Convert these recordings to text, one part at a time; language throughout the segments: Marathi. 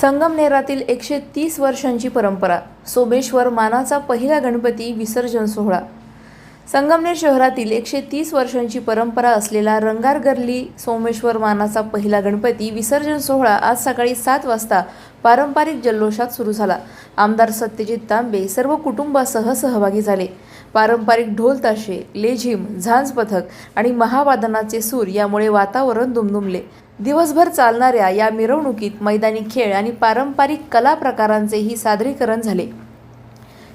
संगमनेरातील एकशे तीस वर्षांची परंपरा. सोमेश्वर मानाचा पहिला गणपती विसर्जन सोहळा. संगमनेर शहरातील एकशे तीस वर्षांची परंपरा असलेला रंगारगर्ली सोमेश्वर मानाचा पहिला गणपती विसर्जन सोहळा आज सकाळी सात वाजता पारंपरिक जल्लोषात सुरू झाला. आमदार सत्यजित तांबे सर्व कुटुंबासह सहभागी झाले. पारंपरिक ढोल ताशे लेझिम झांज पथक आणि महावादनाचे सूर यामुळे वातावरण दुमदुमले. दिवसभर चालणाऱ्या या मिरवणुकीत मैदानी खेळ आणि पारंपरिक कला प्रकारांचेही सादरीकरण झाले.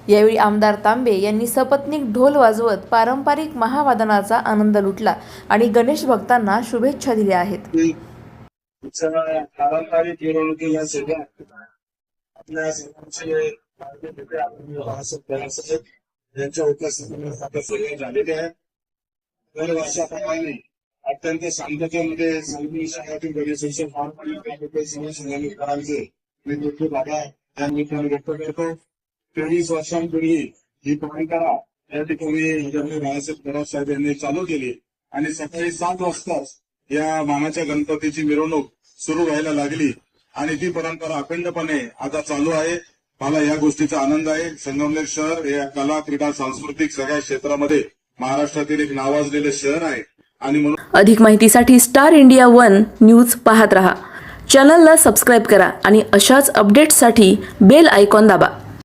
यावेळी आमदार तांबे यांनी सपत्नीक ढोल वाजवत पारंपरिक महावादनाचा आनंद लुटला आणि गणेश भक्तांना शुभेच्छा दिल्या आहेत. पारंपरिक सगळ्या आपल्या सर्वांचे मार्ग नेते यांच्या उपस्थितीमुळे आता सगळे झालेले आहेत. दरवर्षाप्रमाणे अत्यंत शांततेमध्ये सांगली शहरातील गणेशोत्सव पार पडले सगळे संगणकारांचे मी दुःख बाबा या निमित्ताने व्यक्त करतो. तेवीस वर्षांपूर्वी ही परंपरा या ठिकाणी बाळासाहेब थोरात साहेब यांनी चालू केली. आणि सकाळी सात वाजताच या मानाच्या गणपतीची मिरवणूक सुरू व्हायला लागली. आणि ती परंपरा अखंडपणे आता चालू आहे. मला या गोष्टीचा आनंद आहे. संगमनेर शहर हे कला क्रीडा सांस्कृतिक सगळ्या क्षेत्रामध्ये महाराष्ट्रातील एक नावाजलेलं शहर आहे. आणि म्हणून अधिक माहितीसाठी स्टार इंडिया वन न्यूज पाहत रहा. चॅनलला सबस्क्राईब करा आणि अशाच अपडेट्ससाठी बेल आयकॉन दाबा.